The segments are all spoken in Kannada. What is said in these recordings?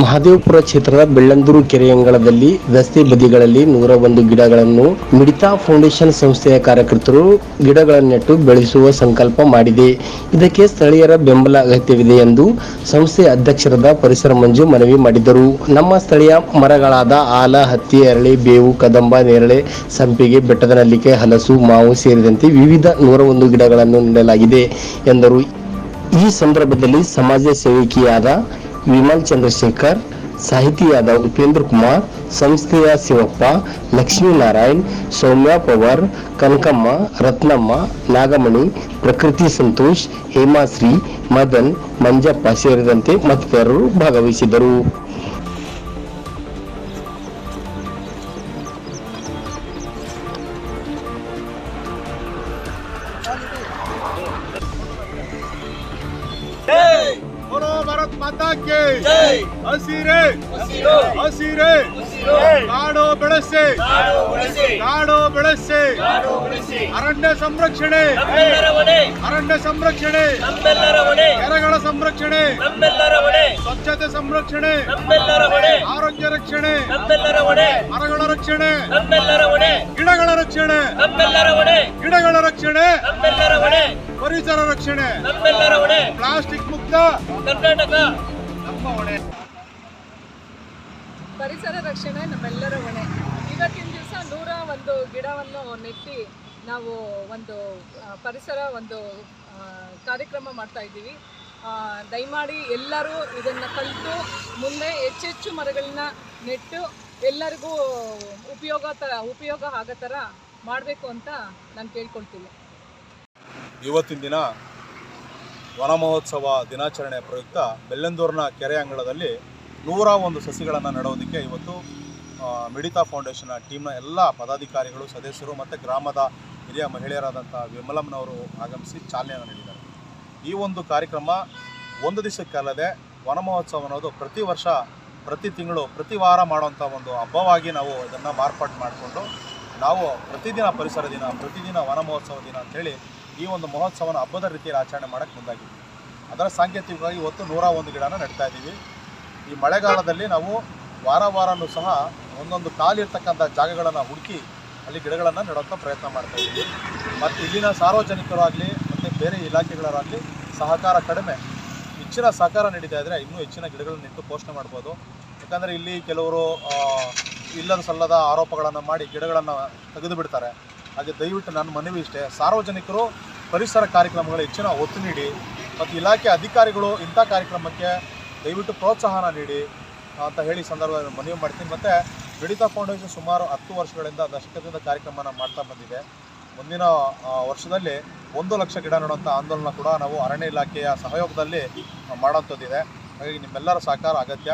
ಮಹದೇವಪುರ ಕ್ಷೇತ್ರದ ಬೆಳ್ಳಂದೂರು ಕೆರೆಯಂಗಳದಲ್ಲಿ ರಸ್ತೆ ಬದಿಗಳಲ್ಲಿ ನೂರ ಒಂದು ಗಿಡಗಳನ್ನು ಮಿಡಿತಾ ಫೌಂಡೇಶನ್ ಸಂಸ್ಥೆಯ ಕಾರ್ಯಕರ್ತರು ಗಿಡಗಳನ್ನು ನೆಟ್ಟು ಬೆಳೆಸುವ ಸಂಕಲ್ಪ ಮಾಡಿದೆ. ಇದಕ್ಕೆ ಸ್ಥಳೀಯರ ಬೆಂಬಲ ಅಗತ್ಯವಿದೆ ಎಂದು ಸಂಸ್ಥೆ ಅಧ್ಯಕ್ಷರಾದ ಪರಿಸರ ಮಂಜು ಮನವಿ ಮಾಡಿದರು. ನಮ್ಮ ಸ್ಥಳೀಯ ಮರಗಳಾದ ಆಲ, ಹತ್ತಿ, ಅರಳಿ, ಬೇವು, ಕದಂಬ, ನೇರಳೆ, ಸಂಪಿಗೆ, ಬೆಟ್ಟದ ನಲ್ಲಿಕೆ, ಹಲಸು, ಮಾವು ಸೇರಿದಂತೆ ವಿವಿಧ ನೂರ ಒಂದು ಗಿಡಗಳನ್ನು ನೆಡಲಾಗಿದೆ ಎಂದರು. ಈ ಸಂದರ್ಭದಲ್ಲಿ ಸಮಾಜ ಸೇವಕಿಯಾದ ವಿಮಲ್ ಚಂದ್ರಶೇಖರ್, ಸಾಹಿತಿಯಾದ ಉಪೇಂದ್ರ ಕುಮಾರ್, ಸಂಸ್ಥೆಯ ಶಿವಪ್ಪ ಲಕ್ಷ್ಮೀನಾರಾಯಣ್ ಸೌಮ್ಯ ಪವರ್, ಕನಕಮ್ಮ, ರತ್ನಮ್ಮ, ನಾಗಮಣಿ, ಪ್ರಕೃತಿ ಸಂತೋಷ್, ಹೇಮಾಶ್ರೀ, ಮದನ್, ಮಂಜಪ್ಪ ಸೇರಿದಂತೆ ಮತ್ತಿತರರು ಭಾಗವಹಿಸಿದರು बोलो भारत माता के ಜೈ ಹಸಿರೆ ಹಸಿರು ಹಸಿರೆ ಹಸಿರು ಕಾಡು ಬೆಳೆಸಿ ನಾಡು ಉಳಿಸಿ ಕಾಡು ಬೆಳೆಸಿ ನಾಡು ಉಳಿಸಿ ಅರಣ್ಯ ಸಂರಕ್ಷಣೆ ನಮ್ಮೆಲ್ಲರ ಹೊಣೆ ಅರಣ್ಯ ಸಂರಕ್ಷಣೆ ನಮ್ಮೆಲ್ಲರ ಹೊಣೆ ಕೆರೆಗಳ ಸಂರಕ್ಷಣೆ ನಮ್ಮೆಲ್ಲರ ಹೊಣೆ ಸ್ವಚ್ಛತೆ ಸಂರಕ್ಷಣೆ ನಮ್ಮೆಲ್ಲರ ಹೊಣೆ ಆರೋಗ್ಯ ರಕ್ಷಣೆ ನಮ್ಮೆಲ್ಲರ ಹೊಣೆ ಮರಗಳ ರಕ್ಷಣೆ ನಮ್ಮೆಲ್ಲರ ಹೊಣೆ ಗಿಡಗಳ ರಕ್ಷಣೆ ನಮ್ಮೆಲ್ಲರ ಹೊಣೆ ಗಿಡಗಳ ರಕ್ಷಣೆ ನಮ್ಮೆಲ್ಲರ ಹೊಣೆ ಪರಿಸರ ರಕ್ಷಣೆ. ನಮ್ಮೆಲ್ಲರ ಹೊಣೆ. ಪ್ಲಾಸ್ಟಿಕ್ ಮುಕ್ತ. ಕರ್ನಾಟಕ. ನಮ್ಮ ಹೊಣೆ. ಪರಿಸರ ರಕ್ಷಣೆ ನಮ್ಮೆಲ್ಲರ ಹೊಣೆ. ಇವತ್ತಿನ ದಿವಸ ನೂರ ಒಂದು ಗಿಡವನ್ನು ನೆಟ್ಟಿ ನಾವು ಒಂದು ಪರಿಸರ ಒಂದು ಕಾರ್ಯಕ್ರಮ ಮಾಡ್ತಾ ಇದ್ದೀವಿ. ದಯಮಾಡಿ ಎಲ್ಲರೂ ಇದನ್ನು ಕಲಿತು ಮುಂದೆ ಹೆಚ್ಚೆಚ್ಚು ಮರಗಳನ್ನ ನೆಟ್ಟು ಎಲ್ಲರಿಗೂ ಉಪಯೋಗ ತ ಉಪಯೋಗ ಆಗೋ ಥರ ಮಾಡಬೇಕು ಅಂತ ನಾನು ಕೇಳ್ಕೊಳ್ತೀನಿ. ಇವತ್ತಿನ ದಿನ ವನ ಮಹೋತ್ಸವ ದಿನಾಚರಣೆ ಪ್ರಯುಕ್ತ ಬೆಲ್ಲಂದೂರಿನ ಕೆರೆ ಅಂಗಳದಲ್ಲಿ ನೂರ ಒಂದು ಸಸಿಗಳನ್ನು ನೆಡೋದಕ್ಕೆ ಇವತ್ತು ಮಿಡಿತಾ ಫೌಂಡೇಶನ್ನ ಟೀಮ್ನ ಎಲ್ಲ ಪದಾಧಿಕಾರಿಗಳು, ಸದಸ್ಯರು ಮತ್ತು ಗ್ರಾಮದ ಹಿರಿಯ ಮಹಿಳೆಯರಾದಂಥ ವಿಮಲಮ್ಮನವರು ಆಗಮಿಸಿ ಚಾಲನೆಯನ್ನು ನೀಡಿದ್ದಾರೆ. ಈ ಒಂದು ಕಾರ್ಯಕ್ರಮ ಒಂದು ದಿವಸಕ್ಕಲ್ಲದೆ ವನ ಮಹೋತ್ಸವ ಅನ್ನೋದು ಪ್ರತಿ ವರ್ಷ, ಪ್ರತಿ ತಿಂಗಳು, ಪ್ರತಿ ವಾರ ಮಾಡುವಂಥ ಒಂದು ಹಬ್ಬವಾಗಿ ನಾವು ಇದನ್ನು ಮಾರ್ಪಾಡು ಮಾಡಿಕೊಂಡು ನಾವು ಪ್ರತಿದಿನ ಪರಿಸರ ದಿನ, ಪ್ರತಿದಿನ ವನ ಮಹೋತ್ಸವ ದಿನ ಅಂತೇಳಿ ಈ ಒಂದು ಮಹೋತ್ಸವನ ಹಬ್ಬದ ರೀತಿಯಲ್ಲಿ ಆಚರಣೆ ಮಾಡೋಕ್ಕೆ ಮುಂದಾಗಿದ್ವಿ ಅದರ ಸಾಂಕೇತಿಕವಾಗಿ ಇವತ್ತು ನೂರ ಒಂದು ಗಿಡನ ನೆಡ್ತಾ ಇದ್ದೀವಿ. ಈ ಮಳೆಗಾಲದಲ್ಲಿ ನಾವು ವಾರ ವಾರನೂ ಸಹ ಒಂದೊಂದು ಕಾಲಿರ್ತಕ್ಕಂಥ ಜಾಗಗಳನ್ನು ಹುಡುಕಿ ಅಲ್ಲಿ ಗಿಡಗಳನ್ನು ನೆಡೋಕ್ಕೆ ಪ್ರಯತ್ನ ಮಾಡ್ತಾ ಇದ್ದೀವಿ. ಮತ್ತು ಇಲ್ಲಿನ ಸಾರ್ವಜನಿಕರಾಗಲಿ ಮತ್ತು ಬೇರೆ ಇಲಾಖೆಗಳಾಗಲಿ ಸಹಕಾರ ಕಡಿಮೆ. ಹೆಚ್ಚಿನ ಸಹಕಾರ ನೀಡಿದೆ ಆದರೆ ಇನ್ನೂ ಹೆಚ್ಚಿನ ಗಿಡಗಳನ್ನು ನೆಟ್ಟು ಪೋಷಣೆ ಮಾಡ್ಬೋದು. ಯಾಕಂದರೆ ಇಲ್ಲಿ ಕೆಲವರು ಇಲ್ಲದ ಸಲ್ಲದ ಆರೋಪಗಳನ್ನು ಮಾಡಿ ಗಿಡಗಳನ್ನು ತೆಗೆದು ಬಿಡ್ತಾರೆ ಹಾಗೆ ದಯವಿಟ್ಟು ನನ್ನ ಮನವಿ ಇಷ್ಟೇ. ಸಾರ್ವಜನಿಕರು ಪರಿಸರ ಕಾರ್ಯಕ್ರಮಗಳು ಹೆಚ್ಚಿನ ಒತ್ತು ನೀಡಿ ಮತ್ತು ಇಲಾಖೆ ಅಧಿಕಾರಿಗಳು ಇಂಥ ಕಾರ್ಯಕ್ರಮಕ್ಕೆ ದಯವಿಟ್ಟು ಪ್ರೋತ್ಸಾಹನ ನೀಡಿ ಅಂತ ಹೇಳಿ ಸಂದರ್ಭದಲ್ಲಿ ಮನವಿ ಮಾಡ್ತೀನಿ. ಮತ್ತು ಮಿಡಿತಾ ಫೌಂಡೇಶನ್ ಸುಮಾರು ಹತ್ತು ವರ್ಷಗಳಿಂದ ದಶಕದಿಂದ ಕಾರ್ಯಕ್ರಮನ ಮಾಡ್ತಾ ಬಂದಿದೆ. ಮುಂದಿನ ವರ್ಷದಲ್ಲಿ ಒಂದು ಲಕ್ಷ ಗಿಡ ನೆಡುವಂಥ ಆಂದೋಲನ ಕೂಡ ನಾವು ಅರಣ್ಯ ಇಲಾಖೆಯ ಸಹಯೋಗದಲ್ಲಿ ಮಾಡೋಂಥದ್ದಿದೆ ಹಾಗಾಗಿ ನಿಮ್ಮೆಲ್ಲರ ಸಹಕಾರ ಅಗತ್ಯ.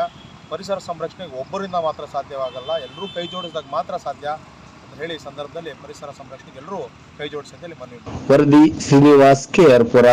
ಪರಿಸರ ಸಂರಕ್ಷಣೆಗೆ ಒಬ್ಬರಿಂದ ಮಾತ್ರ ಸಾಧ್ಯವಾಗಲ್ಲ. ಎಲ್ಲರೂ ಕೈ ಜೋಡಿಸಿದಾಗ ಮಾತ್ರ ಸಾಧ್ಯ. ಹೇಳಿ ಸಂದರ್ಭದಲ್ಲಿ ಪರಿಸರ ಸಂರಕ್ಷಣೆಗೆ ಎಲ್ಲರೂ ಕೈ ಜೋಡಿಸಿ ಅಂತೇಳಿ ಮನವಿ. ವರದಿ ಶ್ರೀನಿವಾಸ್ ಕೆ ಆರ್ಪುರ